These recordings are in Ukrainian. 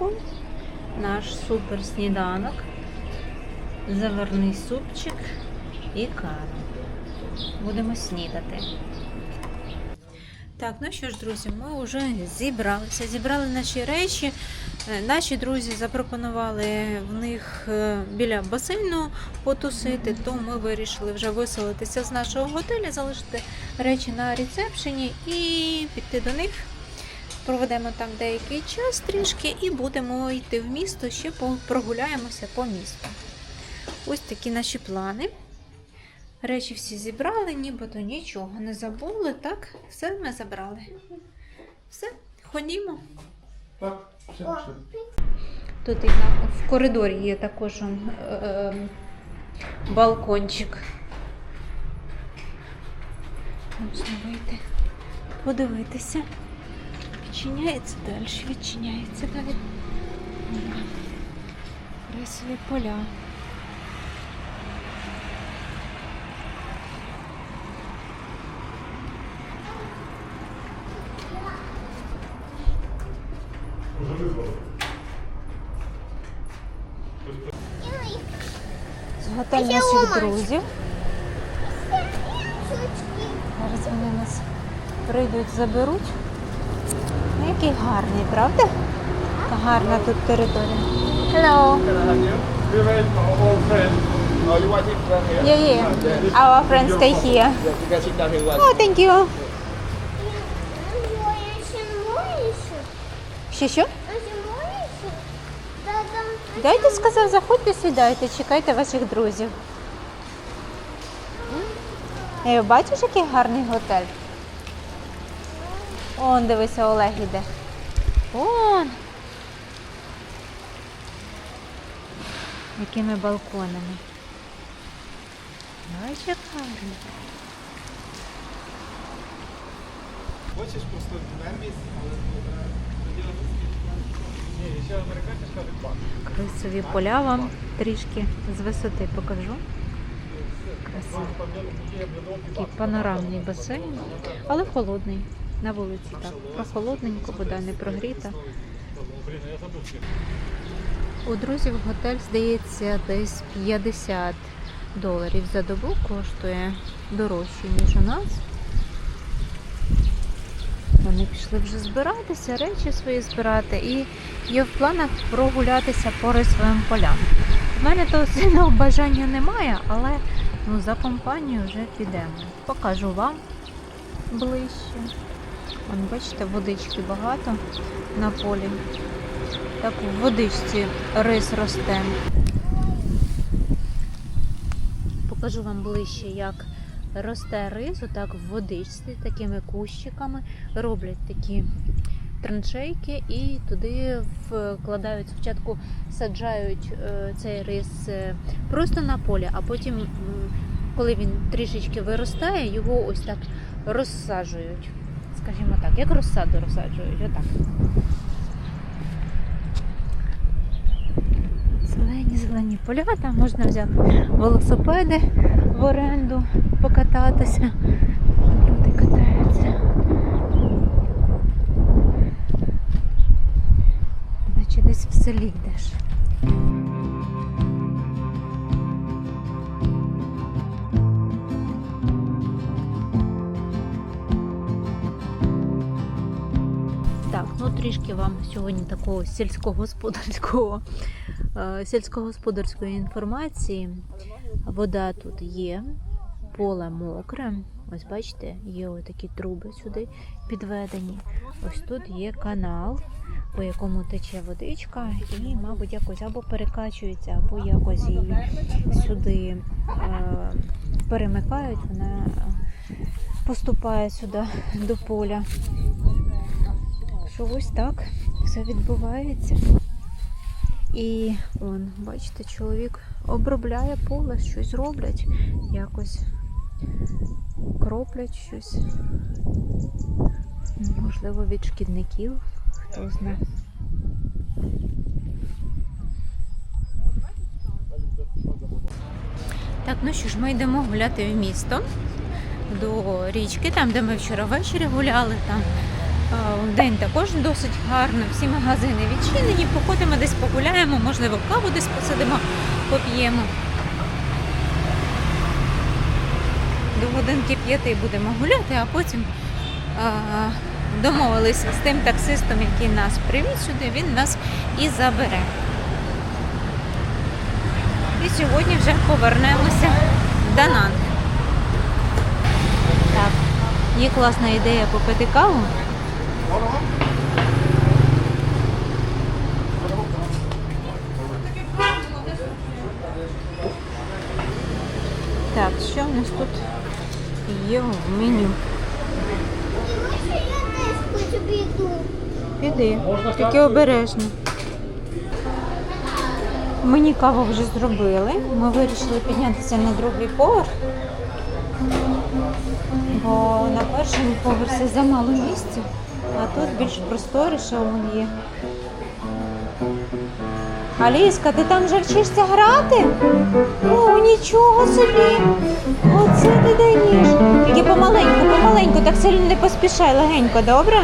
Раночку. Наш супер сніданок. Заварний супчик і кава. Будемо снідати. Так, ну що ж, друзі, ми вже зібралися, зібрали наші речі. Е, Наші друзі запропонували в них е, біля басейну потусити, то ми вирішили вже виселитися з нашого готелю, залишити речі на рецепшені і піти до них. Проведемо там деякий час трішки і будемо йти в місто, ще прогуляємося по місту. Ось такі наші плани. Речі всі зібрали, нібито нічого не забули. Так, все ми забрали. Все, ходімо. Так, все, все. Тут і в коридорі є також е, е, балкончик. Можна вийти, подивитися. Відчиняється далі, відчиняється далі. Красиві поля. З готель наших друзів. Зараз вони нас прийдуть, заберуть. Який гарний, правда? Гарна тут територія. Hello. Yeah, yeah. Our friends stay here. Oh, thank you. Ще що? Дайте сказав, заходьте, сідайте, чекайте ваших друзів. Бачиш, який гарний готель? Он, дивися, Олег іде. Он. Якими балконами. Бачиш, як гарно. Хочеш просто нервіс, але Ні, ще відпад. Красиві поля вам трішки з висоти покажу. Красиво. Такий панорамний басейн, але холодний. На вулиці так. Прохолодненько, вода не прогріта. У друзів готель, здається, десь 50 доларів за добу коштує дорожче, ніж у нас. Вони пішли вже збиратися, речі свої збирати, і є в планах прогулятися по рисовим полям. У мене того сильного бажання немає, але ну, за компанію вже підемо. Покажу вам ближче. Вон, бачите, водички багато на полі. Так в водичці рис росте. Покажу вам ближче, як росте рис, отак в водичці, такими кущиками. Роблять такі траншейки і туди вкладають спочатку саджають е, цей рис е, просто на полі, а потім, коли він трішечки виростає, його ось так розсаджують. Скажімо так, як розсаду розсаджують, отак. Зелені, зелені поля, там можна взяти велосипеди в оренду, покататися. Люди катаються. Наче десь в селі йдеш. Трішки вам сьогодні такого сільськогосподарського, е, сільськогосподарської інформації. Вода тут є, поле мокре. Ось бачите, є такі труби сюди підведені. Ось тут є канал, по якому тече водичка, і, мабуть, якось або перекачується, або якось її сюди е, перемикають. Вона поступає сюди до поля. Що ось так все відбувається. І он, бачите, чоловік обробляє поле, щось роблять, якось кроплять щось. Можливо, від шкідників, хто знає. Так, ну що ж, ми йдемо гуляти в місто до річки, там, де ми вчора ввечері гуляли, там день також досить гарно. Всі магазини відчинені. Походимо десь погуляємо, можливо, каву десь посидимо, поп'ємо. До годинки п'яти будемо гуляти, а потім а, домовилися з тим таксистом, який нас привіз сюди, він нас і забере. І сьогодні вже повернемося в Дананг. Так, є класна ідея попити каву. Так, що в нас тут є в меню? Піди, тільки обережно. Мені каву вже зробили. Ми вирішили піднятися на другий поверх, бо на першому поверсі замало місця, а тут більш просторише он є. Аліска, ти там вже вчишся грати? О, нічого собі! Оце ти даєш. Тільки помаленьку, помаленьку, так сильно не поспішай, легенько, добре?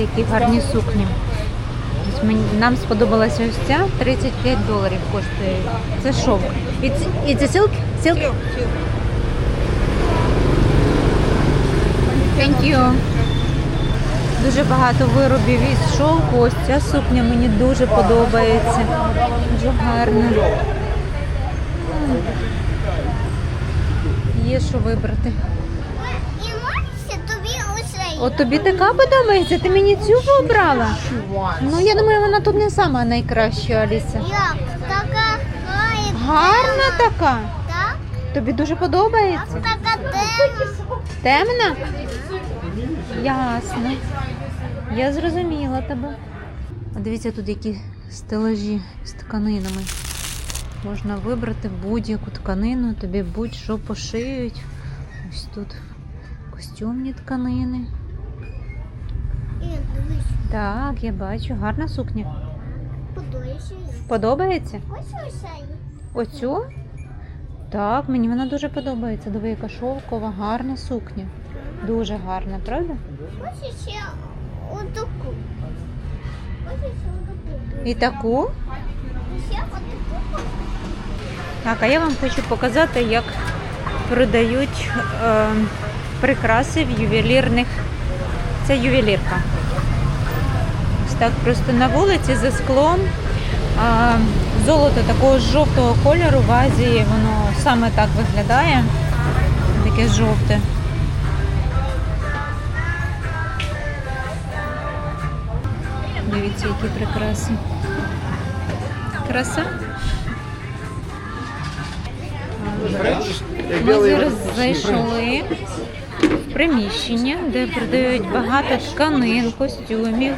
Дивіться, які гарні сукні. Нам сподобалася ось ця 35 доларів коштує. Це шовк. It's, it's a silk? Silk? Thank you. Дуже багато виробів із шовку. Ось ця сукня мені дуже подобається. Дуже гарна. Є що вибрати. От тобі така подобається, ти мені цю обрала. Ну я думаю, вона тут не сама найкраща, Аліса. Як? Така. Гарна така. Так? Тобі дуже подобається. Така темна. Темна? Ясно. Я зрозуміла тебе. А дивіться, тут які стелажі з тканинами. Можна вибрати будь-яку тканину, тобі будь-що пошиють. Ось тут костюмні тканини. Так, я бачу, гарна сукня. подойся. Подобається? Ось усе. Оцю? Так, мені вона дуже подобається. Диви, яка шовкова, гарна сукня. Дуже гарна, правда? Ось ще отаку. Ось ще отаку. І таку. Ще отаку. Так, а я вам хочу показати, як продають е, прикраси в ювелірних. Це ювелірка. Так просто на вулиці за склом. А, золото такого жовтого кольору в Азії, воно саме так виглядає. Таке жовте. Дивіться, які прикраси. Краса. Ми зараз зайшли приміщення, де продають багато тканин, костюмів,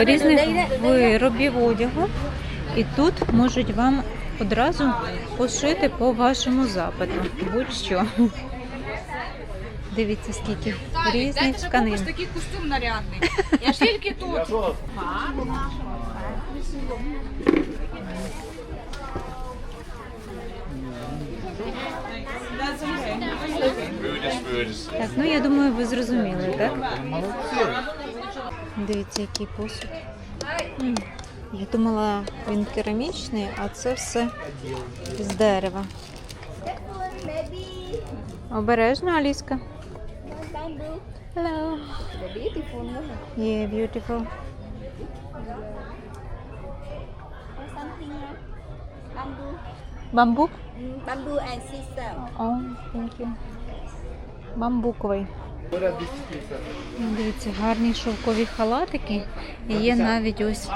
різних виробів одягу. І тут можуть вам одразу пошити по вашому запиту. Будь-що. Дивіться, скільки різних тканин. такий костюм нарядний. Я ж тільки тут. Так, ну я думаю, ви зрозуміли, так? Дивіться, який посуд. М, Я думала, він керамічний, а це все з дерева. Обережно, Аліска. Hello. Yeah, beautiful. Bamboo? Bamboo and sisal. О, thank you. Бамбуковий. Ну, Дивіться, гарні шовкові халатики. І є навіть ось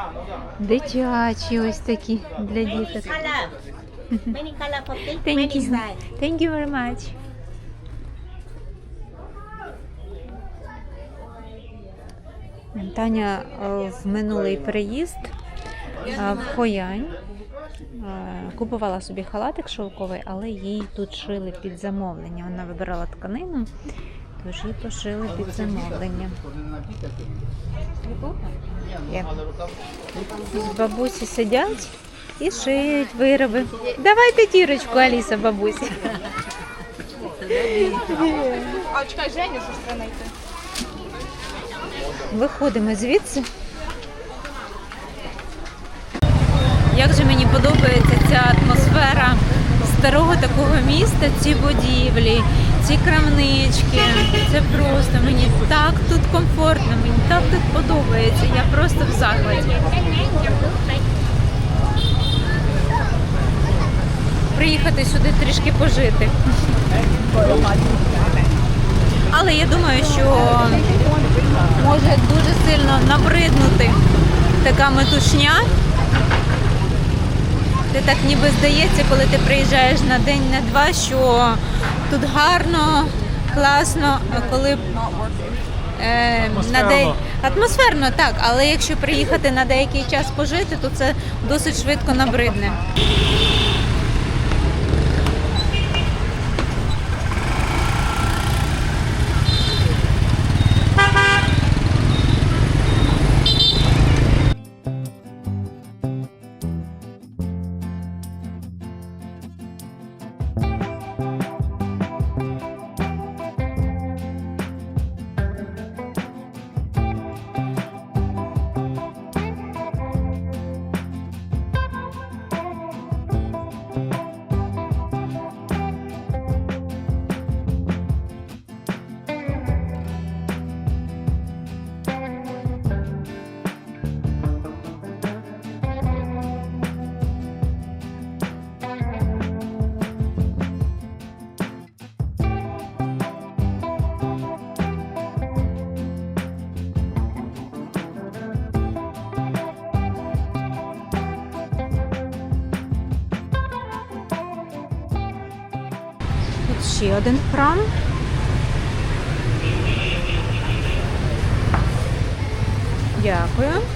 дитячі ось такі для діток. Thank you. Thank you very much. Таня е, в минулий переїзд е, в Хоянь купувала собі халатик шовковий, але їй тут шили під замовлення. Вона вибирала тканину, тож їй пошили під замовлення. Є. З бабусі сидять і шиють вироби. Давайте тірочку, Аліса, бабусі. А чекай, Женю, що знайти? Виходимо звідси. Подобається ця атмосфера старого такого міста, ці будівлі, ці крамнички. Це просто мені так тут комфортно, мені так тут подобається. Я просто в захваті. Приїхати сюди трішки пожити. Але я думаю, що може дуже сильно набриднути така метушня. Ти так ніби здається, коли ти приїжджаєш на день, на два, що тут гарно, класно, а коли е, на день атмосферно, так, але якщо приїхати на деякий час пожити, то це досить швидко набридне. Ще один храм. Дякую.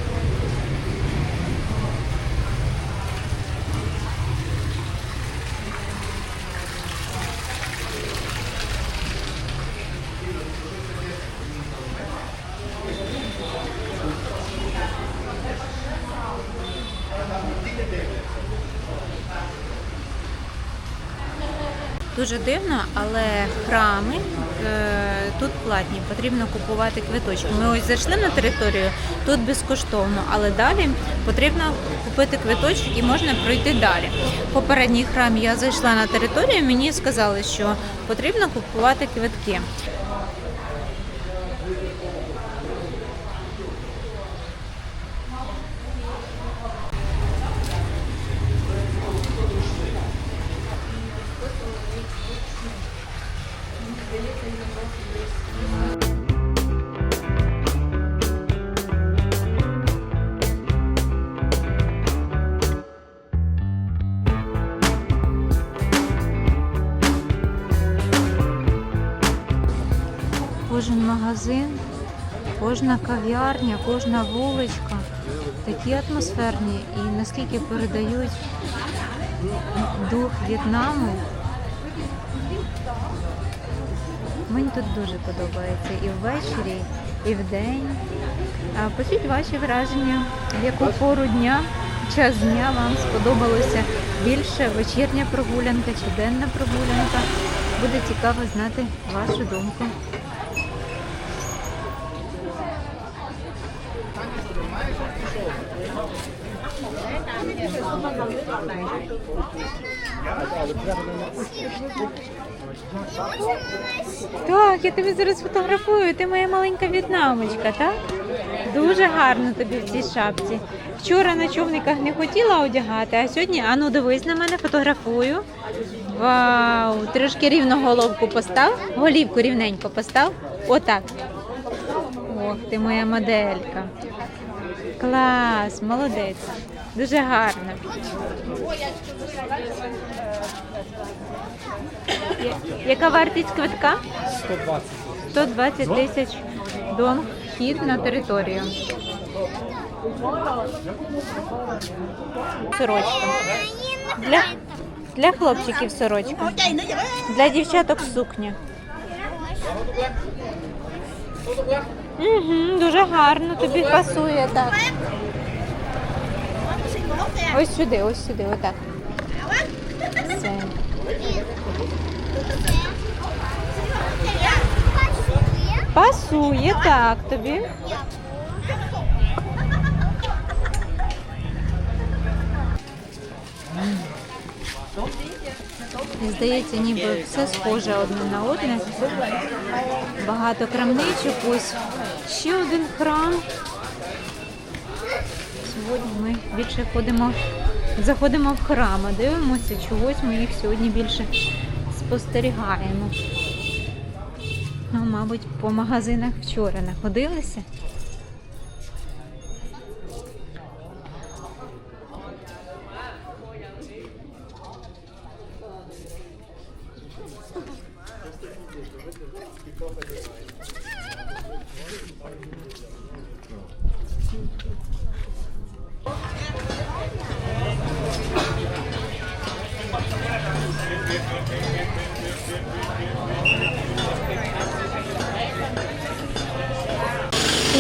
Дуже дивно, але храми е, тут платні, потрібно купувати квиточки. Ми ось зайшли на територію, тут безкоштовно, але далі потрібно купити квиточок і можна пройти далі. Попередній храм я зайшла на територію, мені сказали, що потрібно купувати квитки. Кожна кав'ярня, кожна вуличка такі атмосферні і наскільки передають дух В'єтнаму. Мені тут дуже подобається і ввечері, і вдень. Пишіть ваші враження, в яку пору дня, час дня вам сподобалося більше вечірня прогулянка чи денна прогулянка. Буде цікаво знати вашу думку. Так, я тебе зараз фотографую. Ти моя маленька в'єтнамочка, так? Дуже гарно тобі в цій шапці. Вчора на човниках не хотіла одягати, а сьогодні, ану, дивись на мене, фотографую. Вау! Трошки рівно головку постав, голівку рівненько постав. Отак. Ох ти моя моделька. Клас, молодець. Дуже гарно. Яка вартість квитка? 120. 120 тисяч дон вхід на територію. Сорочка. Для, для хлопчиків сорочка. Для дівчаток сукня. Угу, дуже гарно, тобі пасує так. Ось сюди, ось сюди, отак. Все. Пасує так тобі. Здається, ніби все схоже одне на одне. Багато крамничок. Ось ще один храм. Сьогодні ми більше ходимо, заходимо в храм, дивимося, чогось ми їх сьогодні більше спостерігаємо. Ну, мабуть, по магазинах вчора находилися.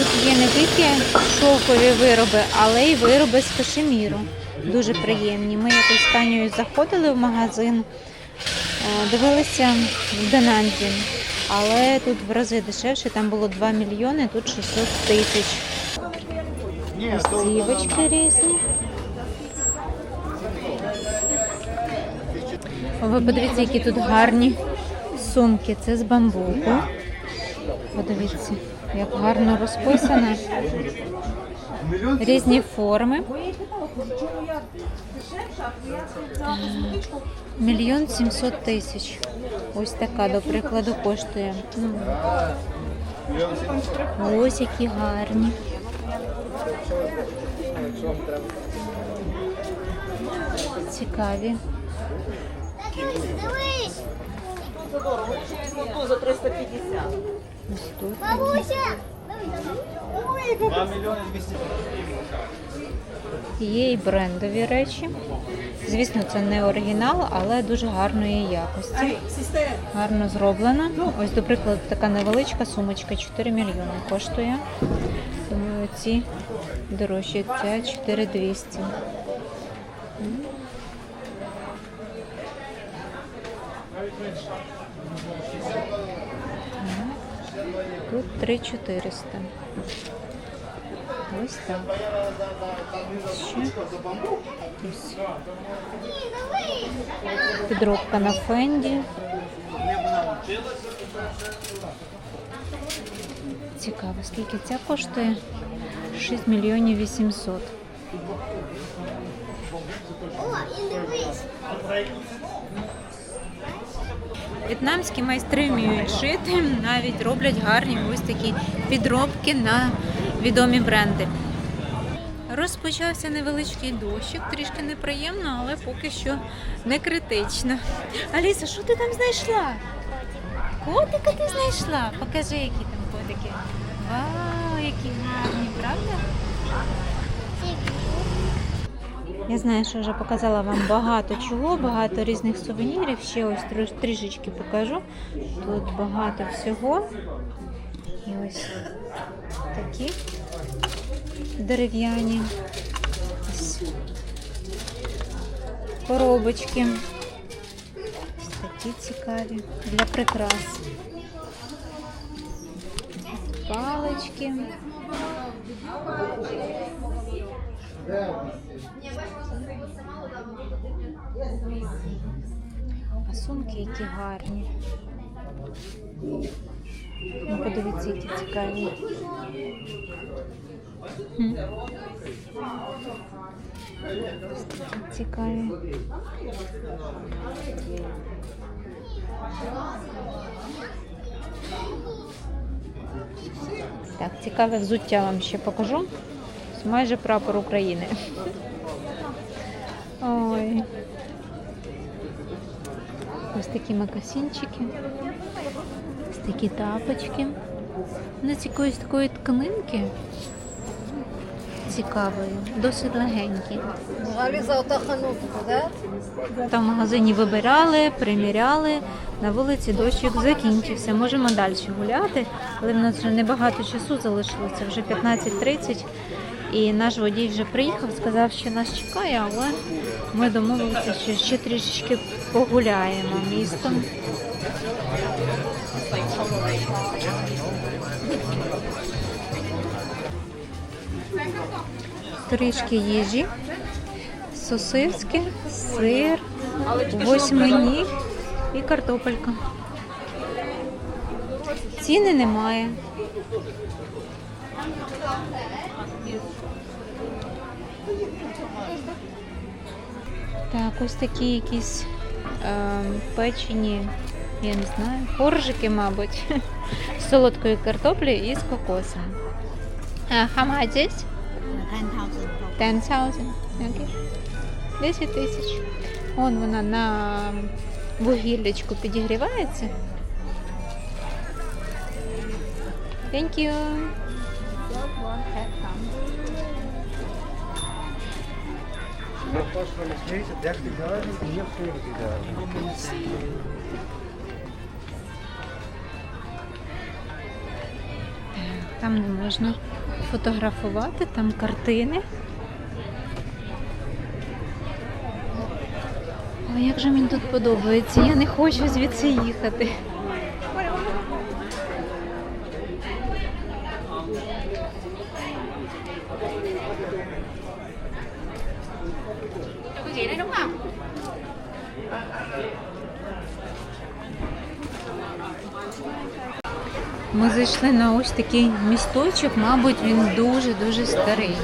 Тут є не тільки шовкові вироби, але й вироби з кашеміру. Дуже приємні. Ми якось Танею заходили в магазин, е, дивилися в Денанзі, але тут в рази дешевше, там було 2 мільйони, тут 600 тисяч. Сівочки різні. Ви подивіться, які тут гарні сумки. Це з бамбуку. Подивіться, як гарно розписано. Різні форми. Мільйон сімсот тисяч. Ось така, до прикладу, коштує. Ось які гарні. Цікаві. Дивись, За 350. Ось тут. бабуся. Є і брендові речі. Звісно, це не оригінал, але дуже гарної якості. Гарно зроблена. Ось, до прикладу, така невеличка сумочка 4 мільйони коштує. Тому ці дорожчі. Ця 4200. М. М. Тут 3400. Ось так. Ще. Підробка на фенді. Цікаво, скільки ця коштує? 6 мільйонів 800. О, і дивись. В'єтнамські майстри вміють шити, навіть роблять гарні ось такі підробки на відомі бренди. Розпочався невеличкий дощик, трішки неприємно, але поки що не критично. Аліса, що ти там знайшла? Котика ти знайшла? Покажи, які там котики. Вау, які гарні, правда? Я знаю, що вже показала вам багато чого, багато різних сувенірів. Ще ось трішечки покажу. Тут багато всього. І ось такі дерев'яні. Коробочки. Ось такі цікаві для прикрас. Палички. А сумки які гарні. Ну, подивіться, які цікаві. Такі Цікаві. Так, цікаве взуття вам ще покажу. Майже прапор України. Ой. Ось такі макасинчики. Ось такі тапочки. Вони з якоїсь такої тканинки. Цікавої, досить легенькі. Там в магазині вибирали, приміряли. На вулиці дощик закінчився. Можемо далі гуляти, але в нас вже небагато часу залишилося, вже 15.30. І наш водій вже приїхав, сказав, що нас чекає, але ми домовилися, що ще трішечки погуляємо містом. Трішки їжі, сосиски, сир, восьминіг і картопелька. Ціни немає. Так, ось такі якісь печені, я не знаю, коржики, мабуть, з солодкою картоплею і з кокосом. Uh, how much is? 10,000. Окей. 10 тисяч. Вон вона на вугіллячку підігрівається. Thank you. Там не можна фотографувати, там картини. Ой, як же мені тут подобається. Я не хочу звідси їхати. Ми зайшли на ось такий місточок, мабуть, він дуже-дуже старий.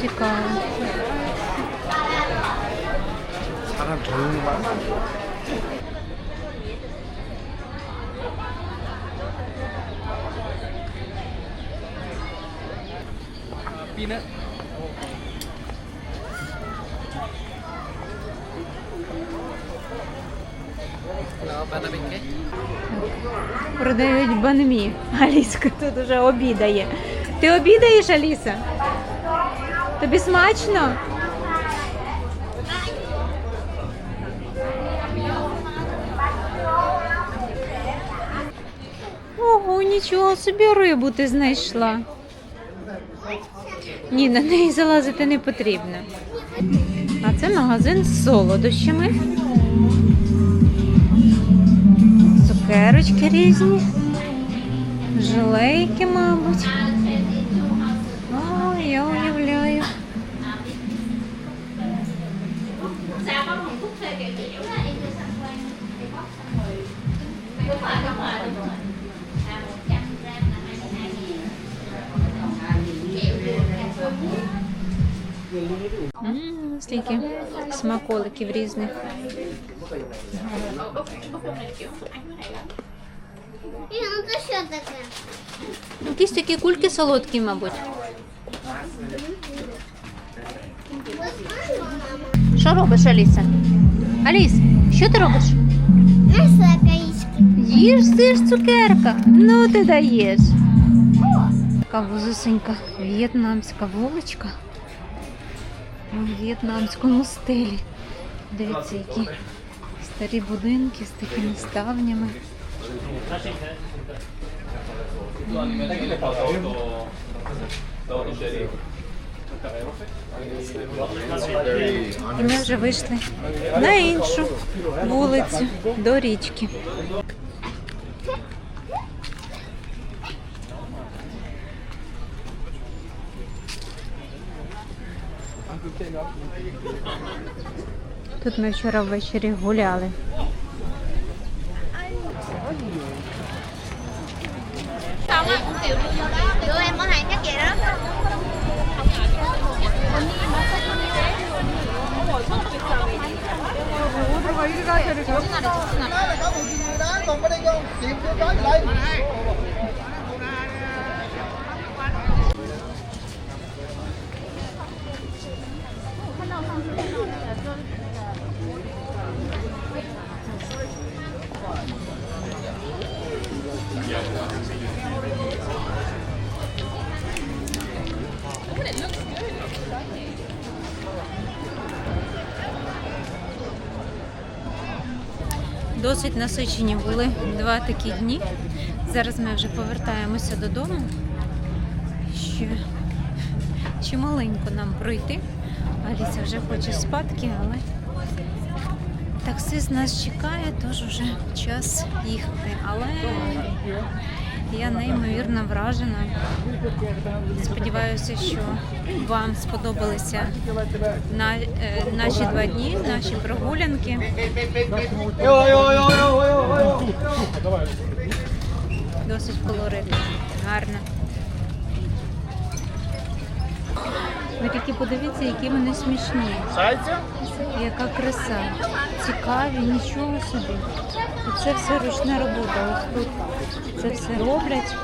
Цікаво. Peanut. Продають банмі. Аліска тут уже обідає. Ти обідаєш, Аліса? Тобі смачно? Ого, нічого собі рибу ти знайшла. Ні, на неї залазити не потрібно. А це магазин з солодощами. Цукерочки різні. Желейки, мабуть. О, я уявляю. М, Скільки смаколиків різних. І ну це що таке? Якісь такі кульки солодкі, мабуть. Що робиш, Аліса? Аліс, що ти робиш? Їж сиш цукерка. Ну ти даєш. Така вузусенька в'єтнамська вуличка. У в'єтнамському стилі. Дивіться, які старі будинки з такими ставнями. І ми вже вийшли на іншу вулицю до річки. Тут ми вчора гуляли. Chắc vậy đó Досить насичені були два такі дні. Зараз ми вже повертаємося додому. Ще, ще маленько нам пройти. Аліся вже хоче спадки, але таксист нас чекає, тож вже час їхати. Але я неймовірно вражена. Сподіваюся, що вам сподобалися на, е, наші два дні, наші прогулянки. Досить колоритно, гарно. Ви тільки подивіться, які вони смішні. Яка краса. Цікаві, нічого собі. І це все ручна робота. Ось тут це все роблять.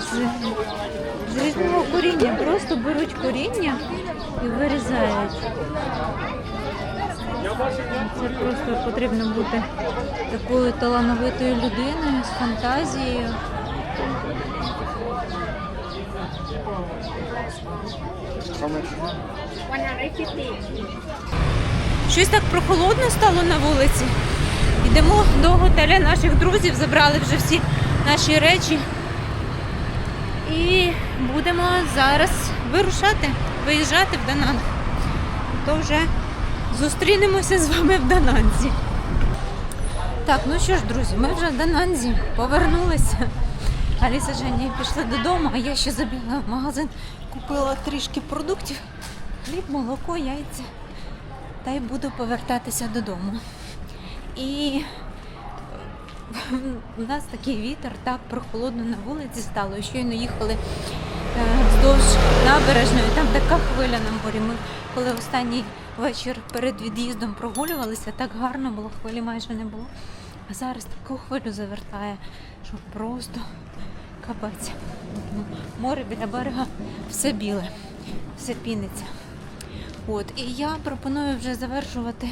З, з різного коріння. Просто беруть коріння і вирізають. Це просто потрібно бути такою талановитою людиною з фантазією. Щось так прохолодно стало на вулиці. Йдемо до готеля наших друзів, забрали вже всі наші речі. І будемо зараз вирушати, виїжджати в Дананг. То вже зустрінемося з вами в Дананзі. Так, ну що ж, друзі, ми вже в Дананзі повернулися. Аліса з Женєю пішли додому, а я ще забігла в магазин, купила трішки продуктів, хліб, молоко, яйця. Та й буду повертатися додому. І у нас такий вітер, так прохолодно на вулиці стало. Щойно їхали е, вздовж набережної, там така хвиля на морі. Ми коли останній вечір перед від'їздом прогулювалися, так гарно було, хвилі майже не було. А зараз таку хвилю завертає, що просто капець. Море біля берега все біле, все піниться. От, і я пропоную вже завершувати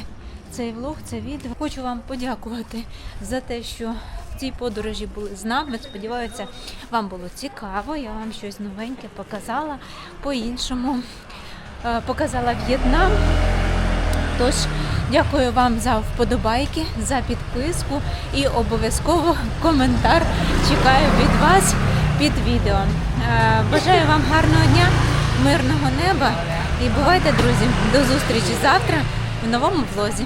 цей влог, це відео. Хочу вам подякувати за те, що в цій подорожі були з нами. Сподіваюся, вам було цікаво. Я вам щось новеньке показала по-іншому. Е, Показала В'єтнам. Тож, дякую вам за вподобайки, за підписку і обов'язково коментар чекаю від вас під відео. Е, Бажаю вам гарного дня, мирного неба і бувайте, друзі, до зустрічі завтра в новому влозі.